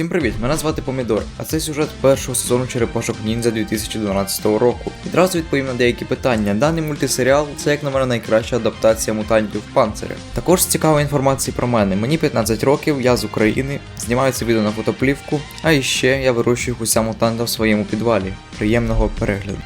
Всім привіт! Мене звати Помідор, а це сюжет першого сезону Черепашок Ніндзя 2012 року. Відразу відповім на деякі питання. Даний мультисеріал це, як на мене, найкраща адаптація мутантів в панцирі. Також з цікавої інформації про мене. Мені 15 років, я з України, знімаю це відео на фотоплівку, а іще я вирощую гуся мутанта в своєму підвалі. Приємного перегляду.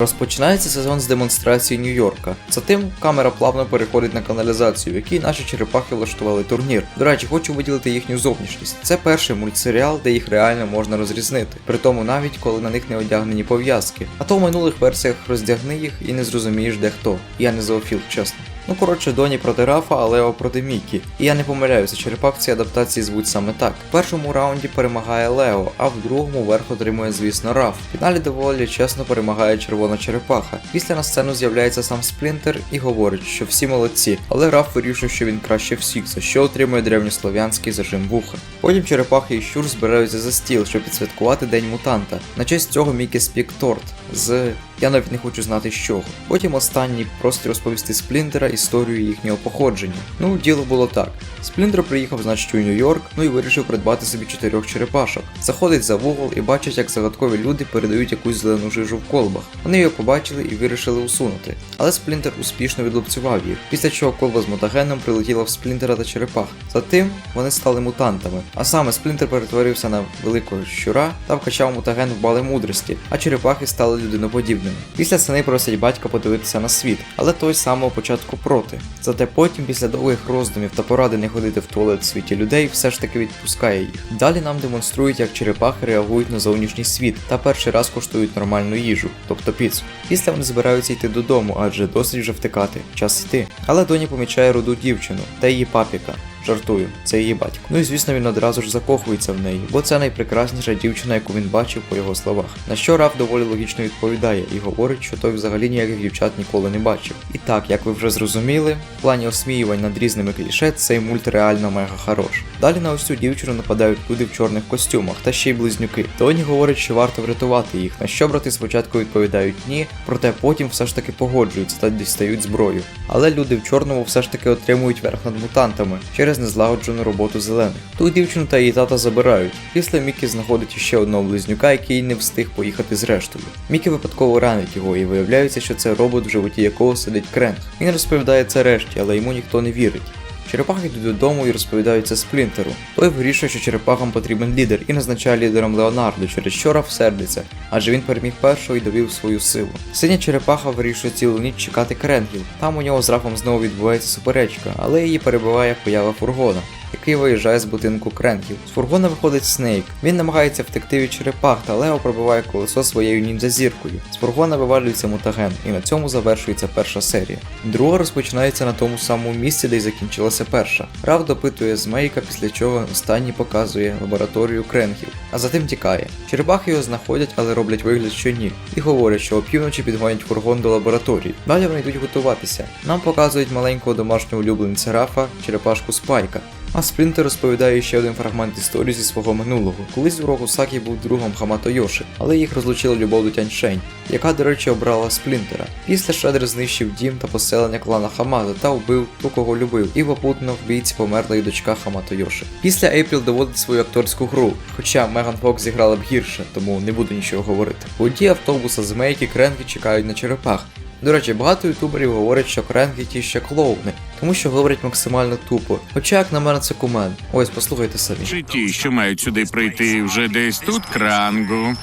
Розпочинається сезон з демонстрації Нью-Йорка. Затим камера плавно переходить на каналізацію, в якій наші черепахи влаштували турнір. До речі, хочу виділити їхню зовнішність. Це перший мультсеріал, де їх реально можна розрізнити. При тому навіть коли на них не одягнені пов'язки. А то в минулих версіях роздягни їх і не зрозумієш де хто. Я не зоофіл, чесно. Ну коротше, Доні проти Рафа, а Лео проти Мікі. І я не помиляюся, черепах в цій адаптації звуть саме так. В першому раунді перемагає Лео, а в другому верх отримує, звісно, Раф. В фіналі доволі чесно перемагає червона черепаха. Після на сцену з'являється сам Сплінтер і говорить, що всі молодці, але Раф вирішує, що він краще всіх, за що отримує древньослов'янський зажим вуха. Потім черепахи і щур збираються за стіл, щоб відсвяткувати День мутанта. На честь цього Мікі спік торт з я навіть не хочу знати з чого. Потім останній просто розповісти Сплінтера історію їхнього походження. Ну, діло було так. Сплінтер приїхав, значить, у Нью-Йорк, ну і вирішив придбати собі чотирьох черепашок. Заходить за вугол і бачить, як загадкові люди передають якусь зелену жижу в колбах. Вони його побачили і вирішили усунути. Але Сплінтер успішно відлупцював їх, після чого колба з мутагеном прилетіла в Сплінтера та черепах. Затим вони стали мутантами. А саме Сплінтер перетворився на великого щура та вкачав мутаген в бали мудрості, а черепахи стали людиноподібними. Після сини просять батька подивитися на світ, але той самого початку проти. Зате потім, після довгих роздумів та поради не ходити в туалет в світі людей, все ж таки відпускає їх. Далі нам демонструють, як черепахи реагують на зовнішній світ та перший раз коштують нормальну їжу, тобто піцу. Після вони збираються йти додому, адже досить вже втикати, час йти. Але Доні помічає руду дівчину та її папіка. Жартую, це її батько. Ну і звісно, він одразу ж закохується в неї, бо це найпрекрасніша дівчина, яку він бачив по його словах. На що Раф доволі логічно відповідає і говорить, що той взагалі ніяких дівчат ніколи не бачив. І так, як ви вже зрозуміли, в плані осміювань над різними кліше цей мульт реально мега хорош. Далі на ось цю дівчину нападають люди в чорних костюмах та ще й близнюки. Тоні говорить, що варто врятувати їх, на що брати спочатку відповідають ні, проте потім все ж таки погоджуються та дістають зброю. Але люди в чорному все ж таки отримують верх над мутантами через незлагоджену роботу зелених. Ту дівчину та її тата забирають. Після Мікі знаходить ще одного близнюка, який не встиг поїхати з рештою. Мікі випадково ранить його і виявляється, що це робот, в животі якого сидить Кренг. Він розповідає це решті, але йому ніхто не вірить. Черепахи йдуть додому і розповідають це Сплінтеру. Той вирішує, що черепахам потрібен лідер і назначає лідером Леонардо, через що Раф сердиться, адже він переміг першого і довів свою силу. Синя черепаха вирішує цілу ніч чекати Кренгів. Там у нього з Рафом знову відбувається суперечка, але її перебиває поява фургона. Який виїжджає з будинку Кренків. З фургона виходить Снейк. Він намагається втекти від черепах, та Лео пробиває колесо своєю ніндзя-зіркою. З фургона вивалюється мутаген, і на цьому завершується перша серія. Друга розпочинається на тому самому місці, де й закінчилася перша. Рав допитує Змейка, після чого останній показує лабораторію Кренгів, а затим тікає. Черепахи його знаходять, але роблять вигляд, що ні, і говорять, що опівночі підгонять фургон до лабораторії. Далі вони йдуть готуватися. Нам показують маленького домашнього улюбленця Рафа, черепашку Спайка. А Сплінтер розповідає ще один фрагмент історії зі свого минулого. Колись Урогу Сакі був другом Хамато Йоши, але їх розлучила любов до Тяньшень, яка, до речі, обрала Сплінтера. Після Шредер знищив дім та поселення клана Хамато та вбив ту, кого любив, і попутно в бійці померла і дочка Хамато Йоши. Після Ейпріл доводить свою акторську гру, хоча Меган Фокс зіграла б гірше, тому не буду нічого говорити. У воді автобуса з Мейкі Кренки чекають на черепах. До речі, багато ютуберів говорять, що кренки ті ще клоуни, тому що говорять максимально тупо. Хоча, як на мене, це кумен. Ось, послухайте самі. Чи ті, що мають сюди прийти вже десь тут крангу.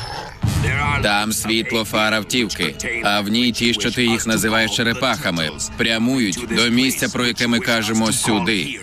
Там світло фар автівки, а в ній ті, що ти їх називаєш черепахами, прямують до місця, про яке ми кажемо сюди.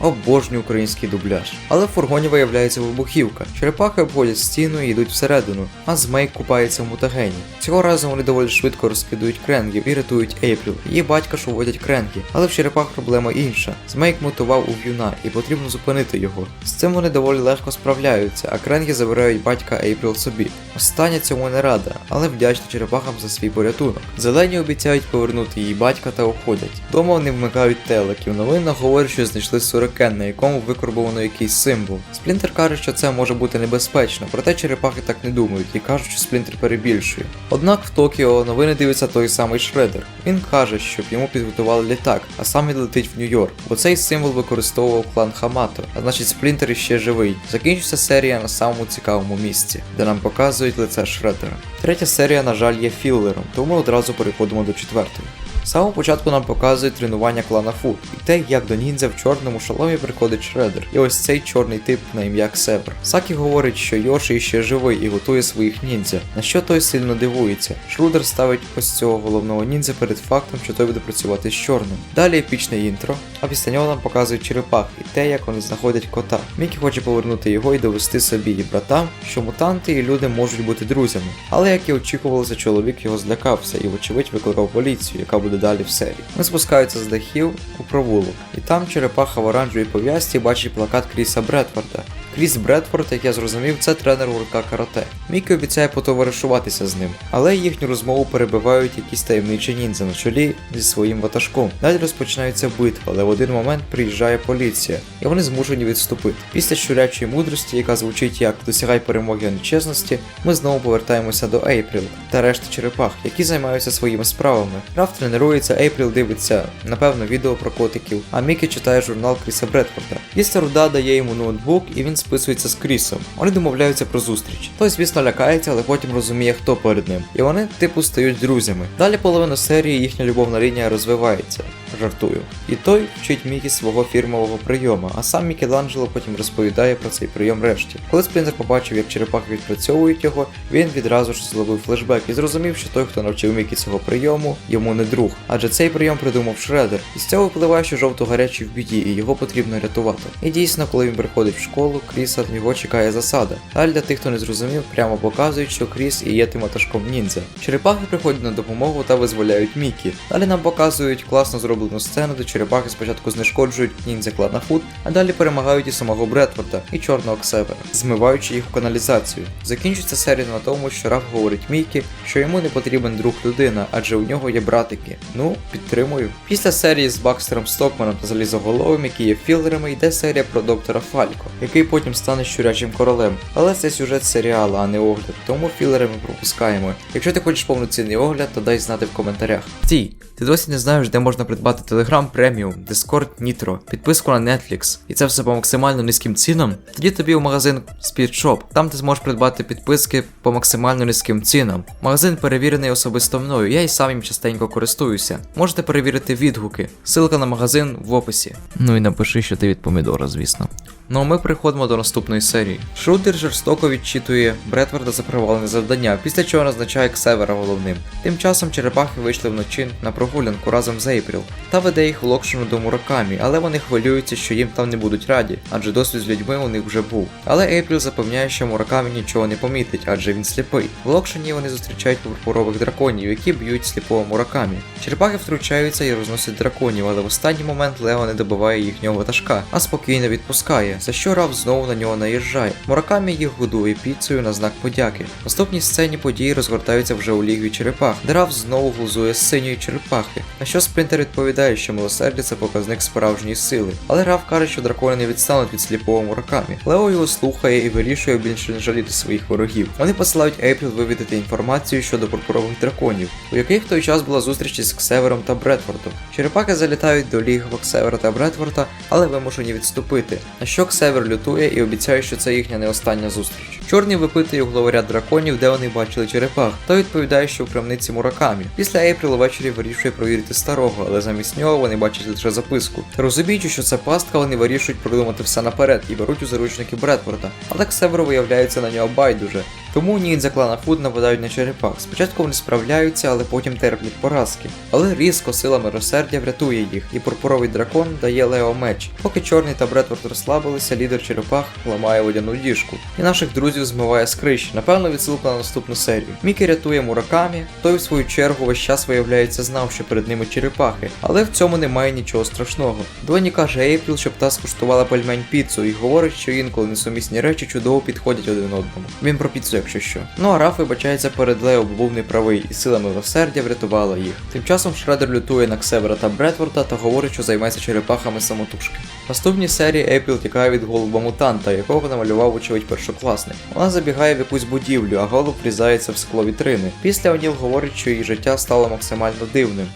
Обожнюю український дубляж. Але в фургоні виявляється вибухівка. Черепахи обходять стіну і йдуть всередину, а Змейк купається в мутагені. Цього разу вони доволі швидко розкидують кренгів і рятують Ейпріл. Її батька ж уводять кренги. Але в черепах проблема інша. Змейк мутував у в'юна і потрібно зупинити його. З цим вони доволі легко справляються, а кренги забирають батька Ейпріл собі. Остання цьому не рада, але вдячна черепахам за свій порятунок. Зелені обіцяють повернути її батька та уходять. Дома вони вмикають телек і в новинах говорять, що знайшли 40 сюрикен, на якому викорбовано якийсь символ. Сплінтер каже, що це може бути небезпечно, проте черепахи так не думають і кажуть, що Сплінтер перебільшує. Однак в Токіо новини дивиться той самий Шредер. Він каже, щоб йому підготували літак, а сам він летить в Нью-Йорк, бо цей символ використовував клан Хамато, а значить Сплінтер іще живий. Закінчиться серія на самому цікавому місці, де нам показують лице Шредера. Третя серія, на жаль, є філером, тому одразу переходимо до четвертої. З самого початку нам показують тренування клана Фут і те, як до ніндзя в чорному шоломі приходить Шредер. І ось цей чорний тип на ім'я Ксебр. Сакі говорить, що Йоші ще живий і готує своїх ніндзя, на що той сильно дивується. Шрудер ставить ось цього головного ніндзя перед фактом, що той буде працювати з чорним. Далі епічне інтро, а після нього нам показують черепах і те, як вони знаходять кота. Мікі хоче повернути його і довести собі і братам, що мутанти і люди можуть бути друзями. Але як і очікувалося, чоловік його злякався і, вочевидь, викликав поліцію, яка буде далі в серії. Вони спускаються з дахів у провулок, і там черепаха в оранжевій пов'язці бачить плакат Кріса Бредфорда. Кріс Бредфорд, як я зрозумів, це тренер гуртка карате. Мікі обіцяє потоваришуватися з ним, але їхню розмову перебивають якісь таємничі ніндзя на чолі зі своїм ватажком. Далі розпочинається битва, але в один момент приїжджає поліція, і вони змушені відступити. Після щурячої мудрості, яка звучить як досягай перемоги а не ми знову повертаємося до Ейпріл та решти черепах, які займаються своїми справами. Раф тренується, Ейпріл дивиться, напевно, відео про котиків, а Мікі читає журнал Кріса Бредфорда. Після руда дає йому ноутбук і він списується з Крісом. Вони домовляються про зустріч. Той, звісно, лякається, але потім розуміє, хто перед ним. І вони, типу, стають друзями. Далі половину серії їхня любовна лінія розвивається. Жартую. І той вчить Мікі свого фірмового прийому, а сам Мікеланджело потім розповідає про цей прийом решті. Коли Сплінтер побачив, як черепахи відпрацьовують його, він відразу ж зловив флешбек і зрозумів, що той, хто навчив Мікі цього прийому, йому не друг. Адже цей прийом придумав Шредер. І з цього випливає, що жовто-гарячий в біді, і його потрібно рятувати. І дійсно, коли він приходить в школу, Кріса його чекає засада. Далі для тих, хто не зрозумів, прямо показують, що Кріс і є тим ватажком ніндзя. Черепахи приходять на допомогу та визволяють Мікі. Далі нам показують класно зроблену сцену, де черепахи спочатку знешкоджують ніндзя Фуд, а далі перемагають і самого Бредфорда, і чорного Ксевера, змиваючи їх в каналізацію. Закінчується серія на тому, що Раф говорить Мікі, що йому не потрібен друг людина, адже у нього є братики. Ну, підтримую. Після серії з Бакстером Стокманом та Залізоголовим, які є філерами, йде серія про доктора Фалько, який потім стане щурячим королем. Але це сюжет серіалу, а не огляд, тому філери ми пропускаємо. Якщо ти хочеш повноцінний огляд, то дай знати в коментарях. Стій, ти досі не знаєш, де можна придбати Telegram Premium, Discord Nitro, підписку на Netflix, і це все по максимально низьким цінам? Тоді тобі у магазин Speedshop. Там ти зможеш придбати підписки по максимально низьким цінам. Магазин перевірений особисто мною, я і сам їм частенько користуюся. Можете перевірити відгуки. Ссылка на магазин в описі. Ну і напиши, що ти від помідора, звісно. Ну а ми переходимо до наступної серії. Шрудер жорстоко відчитує Бретварда за провалене завдання, після чого назначає Ксевера головним. Тим часом черепахи вийшли вночі на прогулянку разом з Ейпріл та веде їх в Локшину до Муракамі, але вони хвилюються, що їм там не будуть раді, адже досвід з людьми у них вже був. Але Ейпріл запевняє, що Муракамі нічого не помітить, адже він сліпий. В Локшині вони зустрічають пурпурових драконів, які б'ють сліпого Муракамі. Черепахи втручаються і розносять драконів, але в останній момент Лео не добиває їхнього ватажка, а спокійно відпускає, за що Раф знову на нього наїжджає. Муракамі їх годує піцею на знак подяки. В наступній сцені події розгортаються вже у лігві черепах, де Раф знову глузує з синьої черепахи. На що Спринтер відповідає, що милосердя це показник справжньої сили. Але Раф каже, що дракони не відстануть від сліпого Муракамі. Лео його слухає і вирішує більше не жаліти своїх ворогів. Вони посилають Ейпріл вивідати інформацію щодо пурпурових драконів, у яких в той час була зустріч із Ксевером та Бредфордом. Черепахи залітають до лігва Ксевера та Бредфорда, але вимушені відступити. На що Ксевер лютує і обіцяє, що це їхня не остання зустріч. Чорний випитує у главаря драконів, де вони бачили черепах, та відповідає, що в крамниці Муракамі. Після Ейпріл ввечері вирішує провірити старого, але замість нього вони бачать лише записку. Розуміючи, що це пастка, вони вирішують продумати все наперед і беруть у заручники Бредфорда. Але Север виявляється на нього байдуже. Тому ніндзя клана Фуд нападають на черепах. Спочатку вони справляються, але потім терплять поразки. Але різко сила милосердя врятує їх, і пурпуровий дракон дає Лео меч. Поки чорний та Бредфорд розслабилися, лідер черепах ламає водяну діжку. І наших друзів змиває з криші, напевно, відсилка на наступну серію. Мікі рятує муракамі, той в свою чергу весь час виявляється знав, що перед ними черепахи, але в цьому немає нічого страшного. Доні каже Ейпріл, щоб та скуштувала пельмень піцу і говорить, що інколи несумісні речі чудово підходять один одному. Він про піцу, якщо що. Ну а Раф вибачається перед Лео, бо був неправий, і силами милосердя врятувала їх. Тим часом Шредер лютує на Ксевера та Бредворда та говорить, що займається черепахами самотужки. В наступній серії Ейпріл тікає від голуба мутанта, якого намалював очевидь першокласник. Вона забігає в якусь будівлю, а голуб врізається в скло вітрини. Після Оніл говорить, що її життя стало максимально дивним.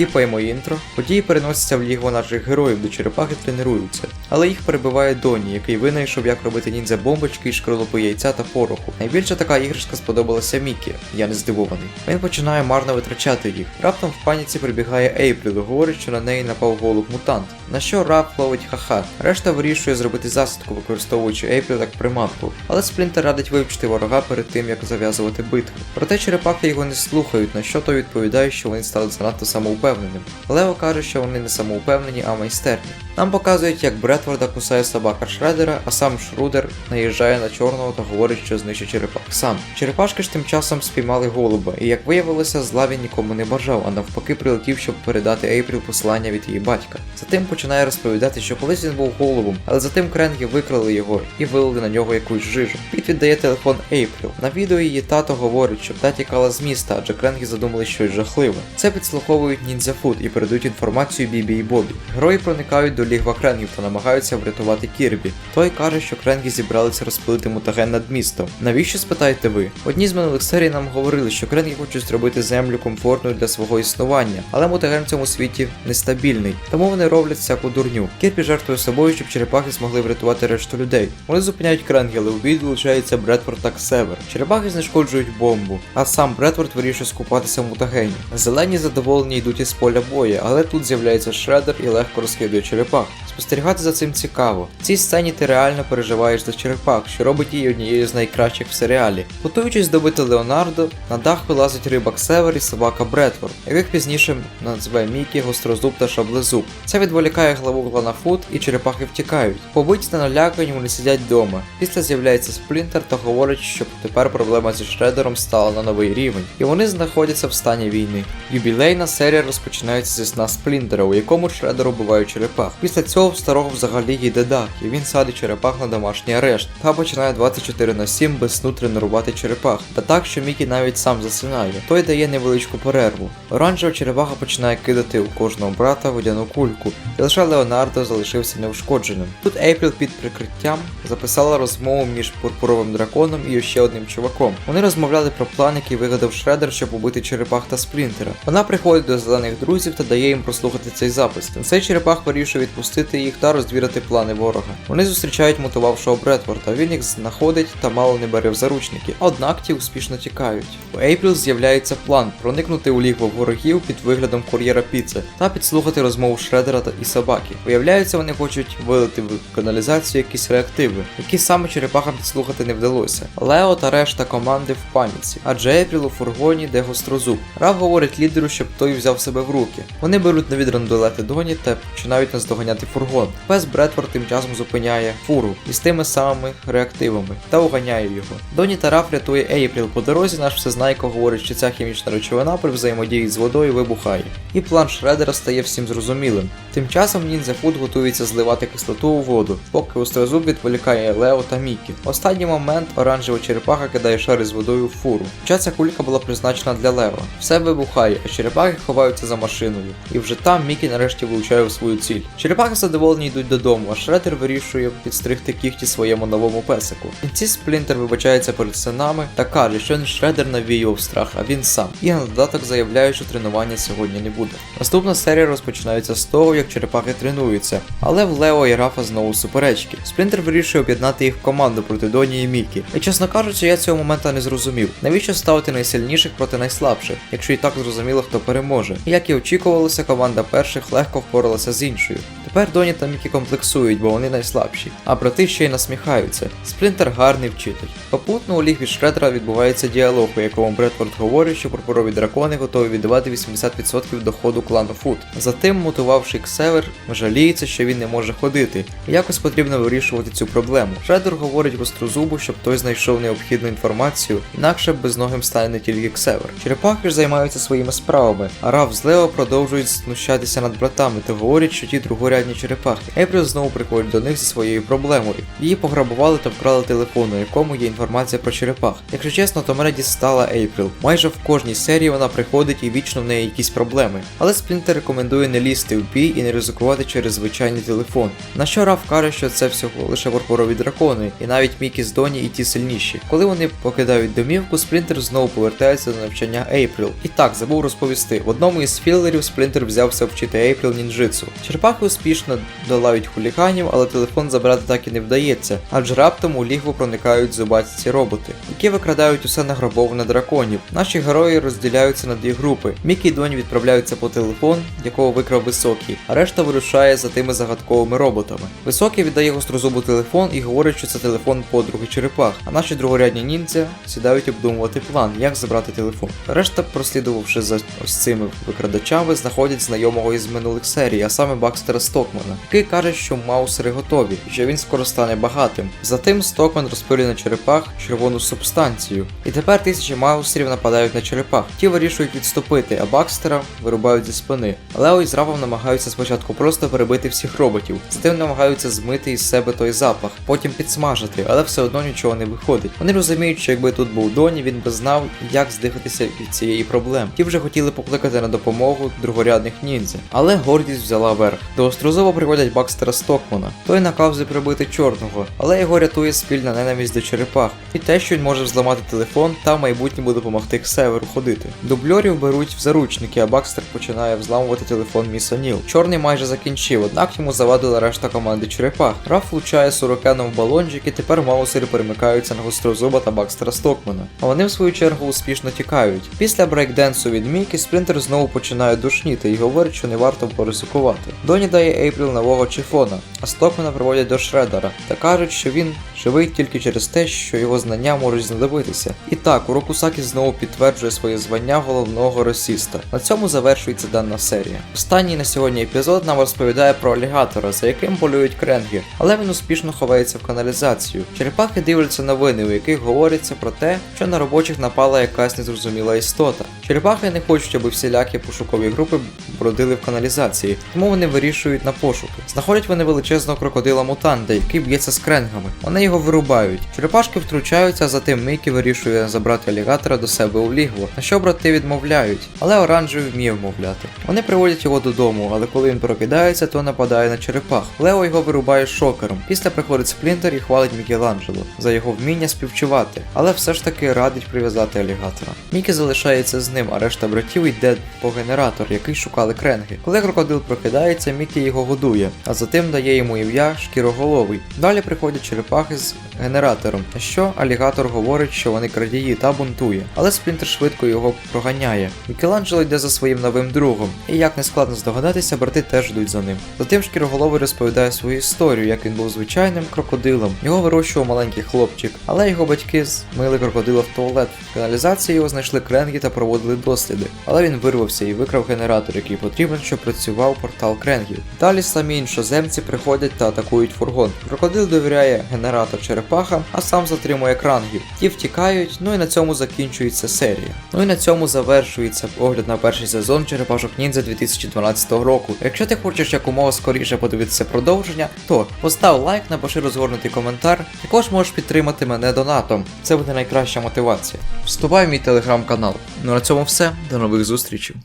Скіпаємо інтро. Події переносяться в лігво наших героїв, де черепахи тренуються. Але їх перебиває Доні, який винайшов, як робити ніндзя бомбочки із шкарлупи яйця та пороху. Найбільше така іграшка сподобалася Мікі, я не здивований. Він починає марно витрачати їх. Раптом в паніці прибігає Ейпріл і говорить, що на неї напав голуб мутант. На що Рап ловить ха-ха. Решта вирішує зробити засідку, використовуючи Ейпріл як приманку. Але Сплінтер радить вивчити ворога перед тим, як зав'язувати битву. Проте черепахи його не слухають, на що той відповідає, що вони стали занадто самоупевненими. Лео каже, що вони не самоупевнені, а майстерні. Нам показують, як Бретворда кусає собака Шредера, а сам Шрудер наїжджає на чорного та говорить, що знищить черепах сам. Черепашки ж тим часом спіймали голуба, і як виявилося, зла він нікому не бажав, а навпаки прилетів, щоб передати Ейпріл послання від її батька. Затим починає розповідати, що колись він був голубом, але затим кренги викрали його і вилили на нього якусь жижу. Піт віддає телефон Ейпріл. На відео її тато говорить, що та тікала з міста, адже кренги задумали щось жахливе. Це підслуховують ніндзя Фуд і передають інформацію Бібі і Бобі. Герої проникають до лігва кренгів та намагаються врятувати Кірбі. Той каже, що кренги зібралися розпилити мутаген над містом. Навіщо спитаєте ви? В одній з минулих серій нам говорили, що кренги хочуть зробити землю комфортною для свого існування, але мутаген в цьому світі нестабільний, тому вони роблять всяку дурню. Кірбі жертвує собою, щоб черепахи змогли врятувати решту людей. Вони зупиняють кренги, але у бій долучається Бредфорд та Ксевер. Черепахи знешкоджують бомбу, а сам Бредфорд вирішує скупатися в мутагені. Зелені задоволені йдуть із поля бою, але тут з'являється Шредер і легко розкидує черепах. Спостерігати за цим цікаво. В цій сцені ти реально переживаєш за черепах, що робить її однією з найкращих в серіалі. Готуючись добити Леонардо, на дах вилазить рибак Север і собака Бредфорд, яких пізніше назве Мікі, Гострозуб та Шаблезуб. Це відволікає главу Гланафут і черепахи втікають. Побиті та налякані вони сидять вдома. Після з'являється Сплінтер та говорить, що тепер проблема зі Шредером стала на новий рівень, і вони знаходяться в стані війни. Юбілейна серія розпочинається зі сна Сплінтера, у якому Шредер убиває черепах. Після цього в старого взагалі йде дах, і він садить черепах на домашній арешт та починає 24 на 7 без сну тренувати черепах. Та так, що Мікі навіть сам засинає. Той дає невеличку перерву. Оранжева черепаха починає кидати у кожного брата водяну кульку, і лише Леонардо залишився неушкодженим. Тут Ейпріл під прикриттям записала розмову між пурпуровим драконом і ще одним чуваком. Вони розмовляли про план, який вигадав Шредер, щоб убити черепах та Сплінтера. Вона приходить до зелених друзів та дає їм прослухати цей запис. Цей черепах вирішує відпустити їх та розвірити плани ворога. Вони зустрічають мотивавшого Бредворта, він їх знаходить та мало не бере в заручники, однак ті успішно тікають. У Ейпріл з'являється план проникнути у лігво ворогів під виглядом кур'єра піци та підслухати розмову Шредера та і собаки. Виявляється, вони хочуть вилити в каналізацію якісь реактиви, які саме черепахам підслухати не вдалося. Лео та решта команди в паніці, адже Ейпріл у фургоні, де гострозуб. Рав говорить лідеру, щоб той взяв себе в руки. Вони беруть нові драндулети Доні та починають наздоганяти фургон. Пес Бредфорд тим часом зупиняє фуру із тими самими реактивами та уганяє його. Доні та Раф рятує Ейпріл. По дорозі наш всезнайко говорить, що ця хімічна речовина при взаємодії з водою вибухає. І план Шредера стає всім зрозумілим. Тим часом Ніндзя Фуд готується зливати кислоту у воду, поки острозуб відволікає Лео та Мікі. Останній момент оранжева черепаха кидає шар із водою в фуру. Хоча ця кулька була призначена для Лео. Все вибухає, а черепахи ховаються за машиною. І вже там Мікі нарешті влучає в свою ціль. Черепахи задоволені йдуть додому, а Шредер вирішує підстригти кіхті своєму новому песику. В кінці Сплінтер вибачається перед синами та каже, що не Шредер навіював страх, а він сам. І на додаток заявляє, що тренування сьогодні не буде. Наступна серія розпочинається з того, як черепахи тренуються, але в Лео і Рафа знову суперечки. Сплінтер вирішує об'єднати їх в команду проти Доні і Мікі. І чесно кажучи, я цього моменту не зрозумів. Навіщо ставити найсильніших проти найслабших, якщо і так зрозуміло, хто переможе. І як і очікувалося, команда перших легко впоралася з іншою. Тепер Доні Доні та Мікі комплексують, бо вони найслабші, а брати ще й насміхаються. Сплінтер гарний вчитель. Попутно у лігві Шредера відбувається діалог, у якому Бредфорд говорить, що пурпурові дракони готові віддавати 80% доходу клану Фут. Затим, мотувавши Ксевер, жаліється, що він не може ходити, якось потрібно вирішувати цю проблему. Шредер говорить гострозубу, щоб той знайшов необхідну інформацію, інакше безногим стане не тільки Ксевер. Черепахи ж займаються своїми справами, а Раф з Лео продовжують знущатися над братами та говорять, що ті другорядні черепахи. Ейпріл знову приходить до них зі своєю проблемою. Її пограбували та вкрали телефон, у якому є інформація про черепах. Якщо чесно, то мене дістала Ейпріл. Майже в кожній серії вона приходить і вічно в неї якісь проблеми. Але Сплінтер рекомендує не лізти в бій і не ризикувати через звичайний телефон. На що Раф каже, що це всього лише пурпурові дракони, і навіть Мікі з Доні і ті сильніші. Коли вони покидають домівку, Сплінтер знову повертається до навчання Ейпріл. І так, забув розповісти. В одному із філерів Сплінтер взявся вчити Ейпріл нінджитсу. Черепахи успішно долають хуліганів, але телефон забрати так і не вдається, адже раптом у лігву проникають зубасті роботи, які викрадають усе награбоване драконів. Наші герої розділяються на дві групи. Мікі і Доні відправляються по телефон, якого викрав високий, а решта вирушає за тими загадковими роботами. Високий віддає гострозубу телефон і говорить, що це телефон подруги черепах, а наші другорядні ніндзя сідають обдумувати план, як забрати телефон. Решта, прослідувавши за ось цими викрадачами, знаходять знайомого із минулих серій, а саме Бакстера Стокмана, який каже, що маусери готові, що він скоро стане багатим. Затим Стокман розпилює на черепах червону субстанцію, і тепер тисячі маусерів нападають на черепах. Ті вирішують відступити, а Бакстера вирубають зі спини. Лео із Рафом намагаються спочатку просто перебити всіх роботів, затим намагаються змити із себе той запах, потім підсмажити, але все одно нічого не виходить. Вони розуміють, що якби тут був Доні, він би знав, як здихатися від цієї проблеми. Ті вже хотіли покликати на допомогу другорядних ніндзя, але гордість взяла верх. До Острозова приводять Бакстера Стокмана. Той наказує прибити чорного, але його рятує спільна ненависть до черепах і те, що він може взламати телефон та в майбутньому допомогти Ксеверу ходити. Дубльорів беруть в заручники, а Бакстер починає взламувати телефон Міса Ніл. Чорний майже закінчив, однак йому завадила решта команди черепах. Раф влучає сорокеном в балончик і тепер маусери перемикаються на гострозуба та Бакстера Стокмана. А вони в свою чергу успішно тікають. Після брейкденсу від Мікі Сплінтер знову починає душніти і говорить, що не варто поризикувати. Доні дає Ейпріл нового чифона, а Стокмана приводять до Шредера та кажуть, що він живий тільки через те, що його знання можуть знадобитися. І так, Урокусакі знову підтверджує своє звання головного росіста. На цьому завершується дана серія. Останній на сьогодні епізод нам розповідає про алігатора, за яким полюють кренги, але він успішно ховається в каналізацію. Черепахи дивляться новини, у яких говориться про те, що на робочих напала якась незрозуміла істота. Черепахи не хочуть, аби всілякі пошукові групи бродили в каналізації, тому вони вирішують на пошуки. Знаходять вони величезного крокодила мутанта, який б'ється з кренгами. Вони його вирубають. Черепашки втручаються, а затим Мікі вирішує забрати алігатора до себе у лігво, на що брати відмовляють, але оранжевий вміє вмовляти. Вони приводять його додому, але коли він прокидається, то нападає на черепах. Лео його вирубає шокером. Після приходить Сплінтер і хвалить Мікеланджело за його вміння співчувати, але все ж таки радить прив'язати алігатора. Мікі залишається з ним, а решта братів йде по генератор, який шукали кренги. Коли крокодил прокидається, Мікі його годує, а затим дає йому ім'я шкіроголовий. Далі приходять черепахи з генератором, на що алігатор говорить, що вони крадії та бунтує. Але Сплінтер швидко його проганяє. Мікеланджело йде за своїм новим другом, і як не складно здогадатися, брати теж йдуть за ним. Затим шкіроголовий розповідає свою історію, як він був звичайним крокодилом. Його вирощував маленький хлопчик, але його батьки змили крокодила в туалет. В каналізації його знайшли кренги та проводили досліди. Але він вирвався і викрав генератор, який потрібен, щоб працював портал кренгів. Далі самі іншоземці приходять та атакують фургон. Крокодил довіряє генератор черепахам, а сам затримує крангів. Ті втікають, ну і на цьому закінчується серія. Ну і на цьому завершується огляд на перший сезон Черепашок Ніндзя 2012 року. Якщо ти хочеш якомога скоріше подивитися продовження, то постав лайк, напиши розгорнутий коментар. Також можеш підтримати мене донатом. Це буде найкраща мотивація. Вступай в мій телеграм-канал. Ну на цьому все. До нових зустрічей.